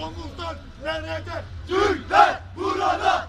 domuzlar nerede? Türkler burada!